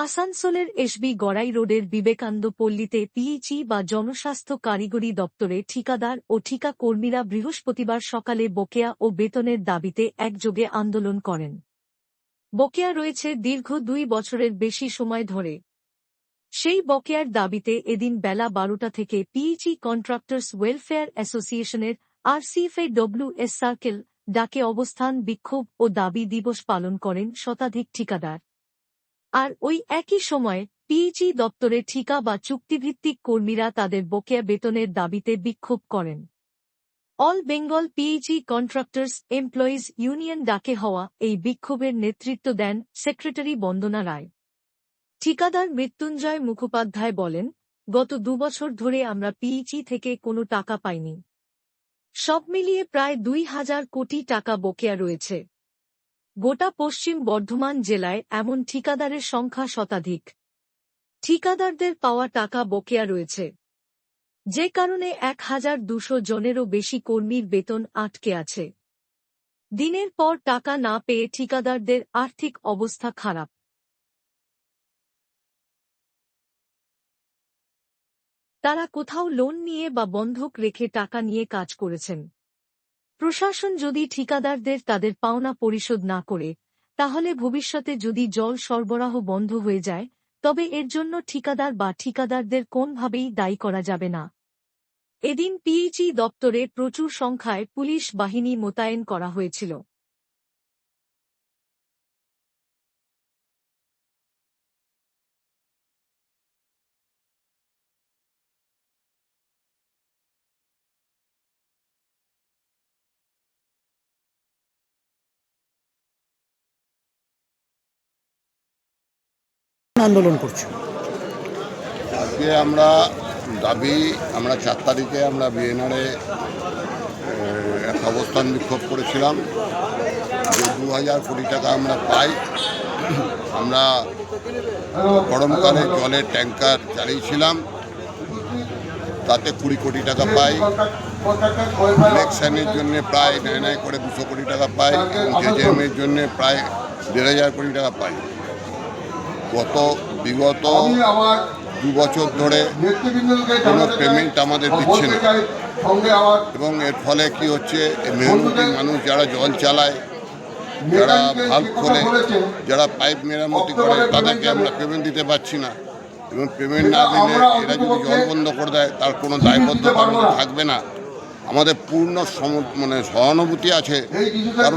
আসানসোলের এসবি গড়াই রোডের বিবেকানন্দ পল্লীতে পিএইচই বা জনস্বাস্থ্য কারিগরি দপ্তরে ঠিকাদার ও ঠিকা কর্মীরা বৃহস্পতিবার সকালে বকেয়া ও বেতনের দাবিতে একযোগে আন্দোলন করেন। বকেয়া রয়েছে দীর্ঘ দুই বছরের বেশি সময় ধরে। সেই বকেয়ার দাবিতে এদিন বেলা বারোটা থেকে পিএইচই কন্ট্রাক্টর্স ওয়েলফেয়ার অ্যাসোসিয়েশনের আরসিএফএ ডব্লিউএস সার্কেল ডাকে অবস্থান বিক্ষোভ ও দাবি দিবস পালন করেন শতাধিক ঠিকাদার। আর ওই একই সময়ে পিএইচই দপ্তরে ঠিকা বা চুক্তিভিত্তিক কর্মীরা তাদের বকেয়া বেতনের দাবিতে বিক্ষোভ করেন। All Bengal PHE contractors employees union ডাকে হওয়া এই বিক্ষোভের নেতৃত্ব দেন সেক্রেটারি বন্দনা রায়। ঠিকাদার মৃত্যুঞ্জয় মুখোপাধ্যায় বলেন, গত দুবছর ধরে আমরা পিএইচই থেকে কোনো টাকা পাইনি। সব মিলিয়ে প্রায় দুই হাজার কোটি টাকা বকেয়া রয়েছে। গোটা পশ্চিম বর্ধমান জেলায় এমন ঠিকাদারের সংখ্যা শতাধিক। ঠিকাদারদের পাওয়া টাকা বকেয়া রয়েছে। যে কারণে এক হাজার দুশো জনেরও বেশি কর্মীর বেতন আটকে আছে। দিনের পর টাকা না পেয়ে ঠিকাদারদের আর্থিক অবস্থা খারাপ। তারা কোথাও লোন নিয়ে বা বন্ধক রেখে টাকা নিয়ে কাজ করেছেন। প্রশাসন যদি ঠিকাদারদের তাদের পাওনা পরিশোধ না করে, তাহলে ভবিষ্যতে যদি জল সরবরাহ বন্ধ হয়ে যায়, তবে এর জন্য ঠিকাদার বা ঠিকাদারদের কোনভাবেই দায়ী করা যাবে না। এদিন পিএইচই দপ্তরে প্রচুর সংখ্যায় পুলিশ বাহিনী মোতায়েন করা হয়েছিল। আন্দোলন করছ? আজকে আমরা দাবি, আমরা চার তারিখে আমরা বিএনআরে একটা অবস্থান বিক্ষোভ করেছিলাম। যে দু হাজার কোটি টাকা আমরা পাই, আমরা গরমকালে জলের ট্যাঙ্কার চালিয়েছিলাম। তাতে কুড়ি কোটি টাকা পাই। ইলেকশনের জন্য প্রায় নেয় নেয় করে দুশো কোটি টাকা পাই। এবং জন্য প্রায় দেড় হাজার কোটি টাকা পাই। গত বিগত দু বছর ধরে কোনো পেমেন্ট আমাদের দিচ্ছে না। এবং এর ফলে কি হচ্ছে মেহনতি মানুষ যারা জল চালায় যারা ভাল্ব খোলে যারা পাইপ মেরামতি করে তাদেরকে আমরা পেমেন্ট দিতে পারছি না। এবং পেমেন্ট না দিলে এরা যদি জল বন্ধ করে দেয় তার কোনো দায়বদ্ধতা থাকবে না। আমাদের পূর্ণ সম মানে সহানুভূতি আছে।